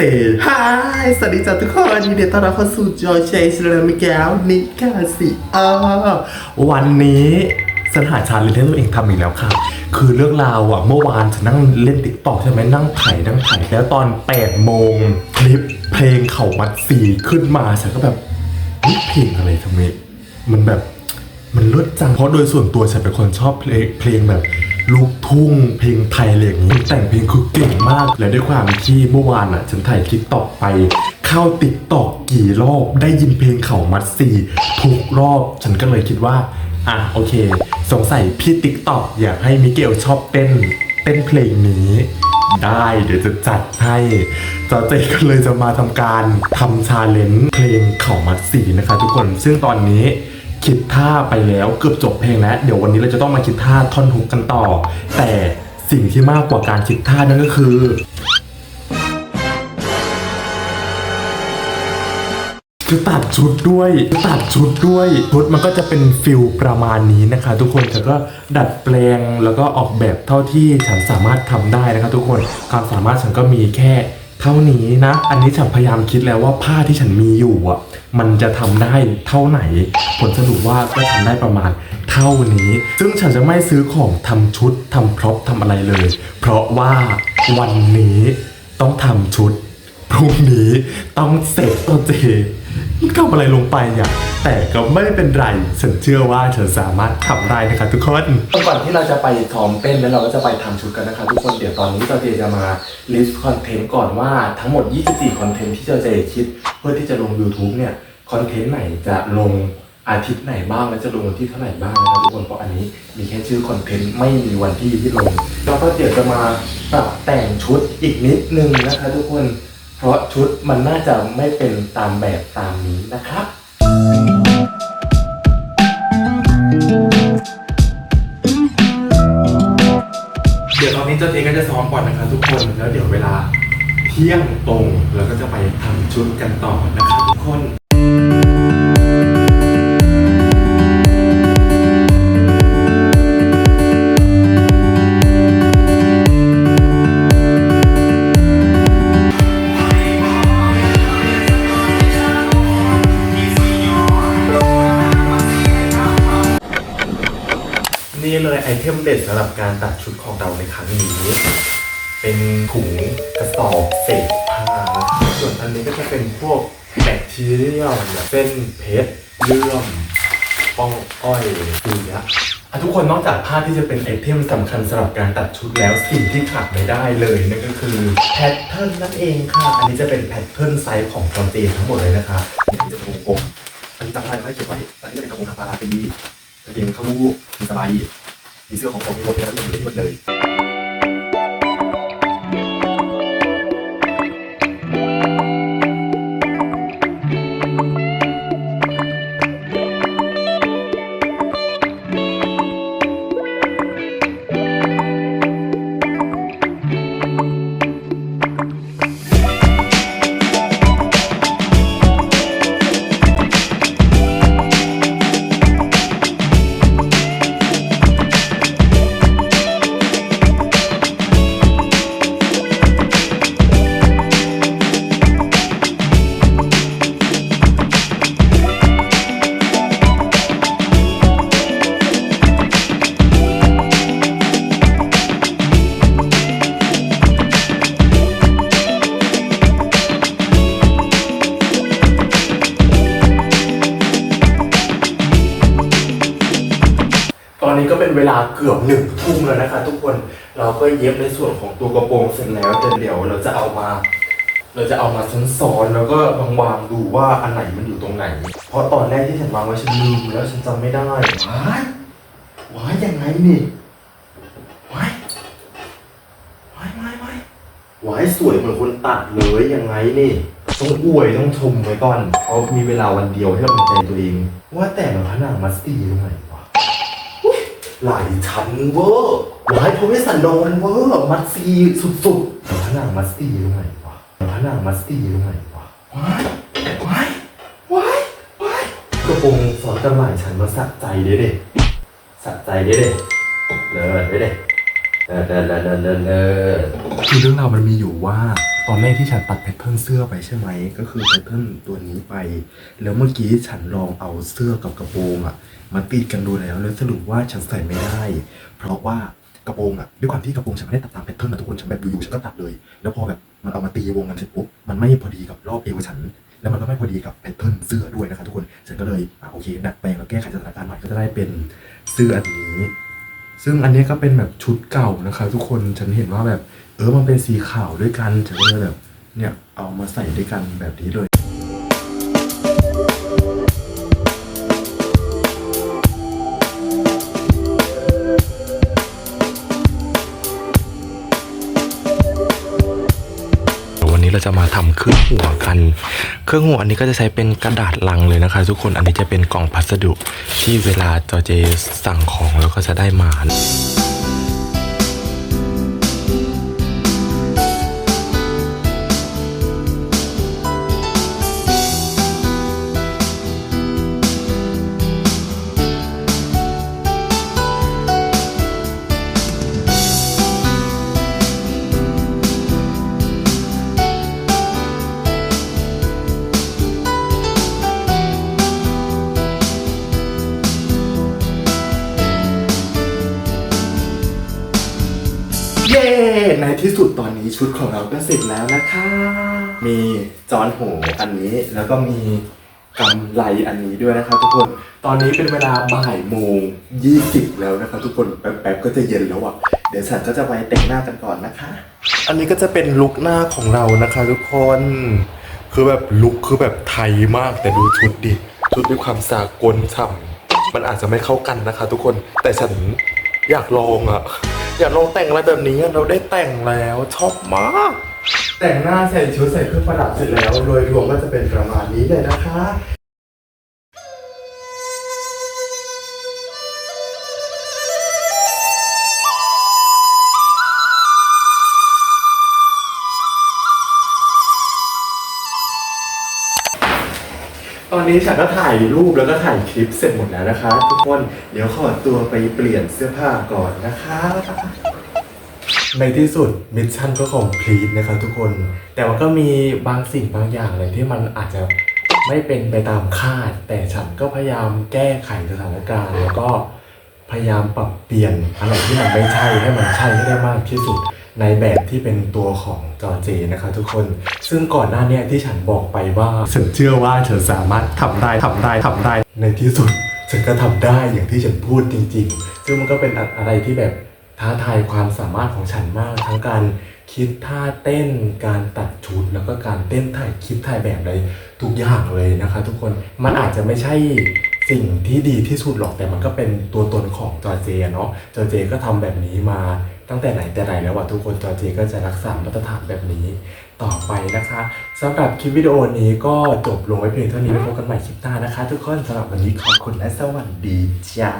เซฮายสวัสดีจ้าทุกคนยินดีต้อนรับเข้าสู่จอยเชสเลมิแก้วนิกาสิอ้าวันนี้ฉันหาชาเลนจ์ให้ตัวเองทำอีกแล้วค่ะ คือเรื่องราวอะ เมื่อวานฉันนั่งเล่นติ๊กต็อกใช่ไหมนั่งไถ่นั่งไถ่แล้วตอน8โมงคลิปเพลงเข่ามัดสีขึ้นมาฉันก็แบบเฮ้ยเพลงอะไรทำไมมันแบบมันเลิศจังเพราะโดยส่วนตัวฉันเป็นคนชอบเพลงเพลงแบบ ลูกทุ่งเพลงไทยอะไรอย่างนี้แต่งเพลงคือเก่งมาก และด้วยความที่เมื่อวานอะฉันถ่ายคลิปตอกไป เข้าติ๊กตอกกี่รอบได้ยินเพลงเขามัดซีทุกรอบฉันก็เลยคิดว่าอะโอเค สงสัยพี่ติ๊กตอกอยากให้มิเกลชอบเต้นเต้นเพลงนี้ได้เดี๋ยวจะจัดให้จอเจก็เลยจะมาทำการทำชาเลนจ์เพลงเขามัดสีนะคะทุกคนซึ่งตอนนี้ คิดท่าไปแล้วเกือบจบเพลงแล้ว เดี๋ยววันนี้เราจะต้องมาคิดท่าท่อนฮุกกันต่อ แต่สิ่งที่มากกว่าการคิดท่านั่นก็คือคือตัดชุดด้วยตัดชุดด้วยชุดมันก็จะเป็นฟิลประมาณนี้นะคะ ทุกคนแต่ก็ดัดแปลงแล้วก็ออกแบบเท่าที่ฉันสามารถทำได้นะคะทุกคนความสามารถฉันก็มีแค่ เท่านี้นะ อันนี้ฉันพยายามคิดแล้วว่าผ้าที่ฉันมีอยู่อะ มันจะทำได้เท่าไหน ผลสรุปว่าก็ทำได้ประมาณเท่านี้ ซึ่งฉันจะไม่ซื้อของทำชุดทำพร็อพทำอะไรเลย เพราะว่าวันนี้ต้องทำชุด พรุ่งนี้ต้องเสร็จตัวเจ ทำอะไรลงไปอะแต่ก็ไม่เป็นไร ฉันเชื่อว่าฉันสามารถทำได้นะคะทุกคนก่อนที่เราจะไปซ้อมเต้นแล้วเราก็จะไปทำชุดกันนะคะทุกคนเดี๋ยวตอนนี้ตัวเจจะมา list คอนเทนต์ก่อนว่าทั้งหมด 24 คอนเทนต์ที่ตัวเจคิด เพื่อที่จะลง YouTube เนี่ยคอนเทนต์ไหนจะลงอาทิตย์ไหนบ้างและจะลงวันที่เท่าไหร่บ้างนะครับทุกคนเพราะอันนี้มีแค่ชื่อคอนเทนต์ไม่มีวันที่ที่ลงแล้วก็เดี๋ยวจะมาปรับแต่งชุดอีกนิดนึงนะคะทุกคน เพราะชุดมันน่าจะไม่เป็นตามแบบตามนี้นะครับเดี๋ยวตอนนี้เจ้าเจก็จะซ้อมก่อนนะครับทุกคนแล้วเดี๋ยวเวลาเที่ยงตรงเราก็จะไปทำชุดกันต่อนะครับทุกคน ไอเทมเด็ดสำหรับการตัดชุดของเราในครั้งนี้ เป็นถุงกระสอบเศษผ้านะครับส่วนอันนี้ก็จะเป็นพวกแบคทีเรียลแบบเส้นเพชรเลื่อมป้องอ้อยฟูยะอะทุกคนนอกจากผ้าที่จะเป็นไอเทมสำคัญสำหรับการตัดชุดแล้วสิ่งที่ขาดไม่ได้เลยนั่นก็คือแพทเทิร์นนั่นเองค่ะ อันนี้จะเป็นแพทเทิร์นไซส์ของจอมเจนทั้งหมดเลยนะคะนี่จะเป็นวงกลมอันนี้จำได้ไหมเขียนไว้อันนี้จะเป็นกระโปรงทาปาราตีกางเกงเข้ารูปมีสบาย มีเสื้อของผมมีหมดเลยนะมีหมดเลย อนนี้ก็เป็นเวลาเกือบหนึ่งทุ่มแล้วนะคะ ทุกคนเราก็เย็บในส่วนของตัวกระโปรงเสร็จแล้วแต่เดี๋ยวเราจะเอามา เราจะเอามาซ้อนๆแล้วก็วางวางๆดูว่าอันไหนมันอยู่ตรงไหน เพราะตอนแรกที่ฉันวางไว้ฉันลืมแล้วฉันจำไม่ได้ว้ายว้ายยังไงนี่ว้ายว้ายว้ายว้ายว้ายสวยเหมือนคนตัดเลยยังไงนี่ต้องอวยต้องชมไว้ก่อนเพราะมีเวลาวันเดียวให้กำลังใจตัวเอง ว่าแต่มันผนังมัสตีตรงไหน หลายชั้นเวอร์หลายพวิสันดรเวอร์มัดซีสุดๆแต่ผนังมัดซีตรงไหนวะแต่ผนังมัดซีตรงไหนวะว้ายว้ายว้ายว้ายกระโปรงสอนกันหลายชั้นมาสะใจเด้เด้สะใจเด้เด้เลิศเด้เด้เลิศเลิศเลิศเลิศเลิศคือเรื่องราวมันมีอยู่ว่า ตอนแรกที่ฉันตัดแพทเทิร์นเสื้อไปใช่ไหม ก็คือแพทเทิร์นตัวนี้ไป แล้วเมื่อกี้ฉันลองเอาเสื้อกับกระโปรงอะมาติดกันดูแล้วแล้วสรุปว่าฉันใส่ไม่ได้ เพราะว่ากระโปรงอะด้วยความที่กระโปรงฉันไม่ได้ตัดตามแพทเทิร์นนะทุกคนฉันแบบอยู่ๆฉันก็ตัดเลย แล้วพอแบบมันเอามาตีวงกันเสร็จปุ๊บมันไม่พอดีกับรอบเอวฉัน แล้วมันก็ไม่พอดีกับแพทเทิร์นเสื้อด้วยนะครับทุกคนฉันก็เลยอะโอเคดัดแปลงแล้วแก้ไขสถานการณ์ใหม่ก็จะได้เป็นเสื้ออันนี้ ซึ่งอันนี้ก็เป็นแบบชุดเก่านะคะ ทุกคนฉันเห็นว่าแบบ เออมันเป็นสีขาวด้วยกันฉันก็เลยแบบเนี่ยเอามาใส่ด้วยกันแบบนี้เลย นี้เราจะมาทำเครื่องหัวกัน เครื่องหัวอันนี้ก็จะใช้เป็นกระดาษลังเลยนะคะ ทุกคนอันนี้จะเป็นกล่องพัสดุที่เวลาจอเจสั่งของแล้วก็จะได้มา ที่สุดตอนนี้ชุดของเราก็เสร็จแล้วนะคะ มีจอนหูอันนี้แล้วก็มีกำไลอันนี้ด้วยนะคะทุกคน ตอนนี้เป็นเวลาบ่ายโมงยี่สิบแล้วนะคะทุกคนแป๊บๆก็จะเย็นแล้วอะ เดี๋ยวฉันก็จะไปแต่งหน้ากันก่อนนะคะ อันนี้ก็จะเป็นลุคหน้าของเรานะคะทุกคน คือแบบลุคคือแบบไทยมากแต่ดูชุดดิ ชุดด้วยความสากลฉ่ำมันอาจจะไม่เข้ากันนะคะ ทุกคน แต่ฉัน อยากลองอะอยากลองแต่งอะไรแบบนี้อะเราได้แต่งแล้วชอบมาก แต่งหน้าใส่ชุดใส่เครื่องประดับเสร็จแล้วโดยรวมก็จะเป็นประมาณนี้เลยนะคะ นนี้ฉันก็ถ่ายรูปแล้วก็ถ่ายคลิปเสร็จหมดแล้วนะคะ ทุกคนเดี๋ยวขอตัวไปเปลี่ยนเสื้อผ้าก่อนนะคะ ในที่สุดมิชชั่นก็คอมพลีทนะคะทุกคน แต่มันก็มีบางสิ่งบางอย่างเลยที่มันอาจจะไม่เป็นไปตามคาด แต่ฉันก็พยายามแก้ไขสถานการณ์ แล้วก็พยายามปรับเปลี่ยนอะไรที่มันไม่ใช่ให้มันใช่ให้ได้มากที่สุด ในแบบที่เป็นตัวของจอเจนะคะทุกคน ซึ่งก่อนหน้าเนี้ที่ฉันบอกไปว่าฉันเชื่อว่าฉันสามารถทำได้ทำได้ทำได้ ในที่สุดฉันก็ทำได้อย่างที่ฉันพูดจริง ๆ ซึ่งมันก็เป็นอะไรที่แบบท้าทายความสามารถของฉันมาก ทั้งการคิดท่าเต้นการตัดชุดแล้วก็การเต้นถ่ายคลิปถ่ายแบบอะไรทุกอย่างเลยนะคะ ทุกคนมันอาจจะไม่ใช่สิ่งที่ดีที่สุดหรอกแต่มันก็เป็นตัวตนของจอเจเนาะจอเจก็ทำแบบนี้มา ตั้งแต่ไหนแต่ไรแล้วว่าทุกคนจอเจก็จะรักษามาตรฐานแบบนี้ต่อไปนะคะสำหรับคลิปวิดีโอนี้ก็จบลงไว้เพียงเท่านี้ไว้พบกันใหม่คลิปหน้านะคะ ทุกคนสำหรับวันนี้ขอบคุณและสวัสดีจ้า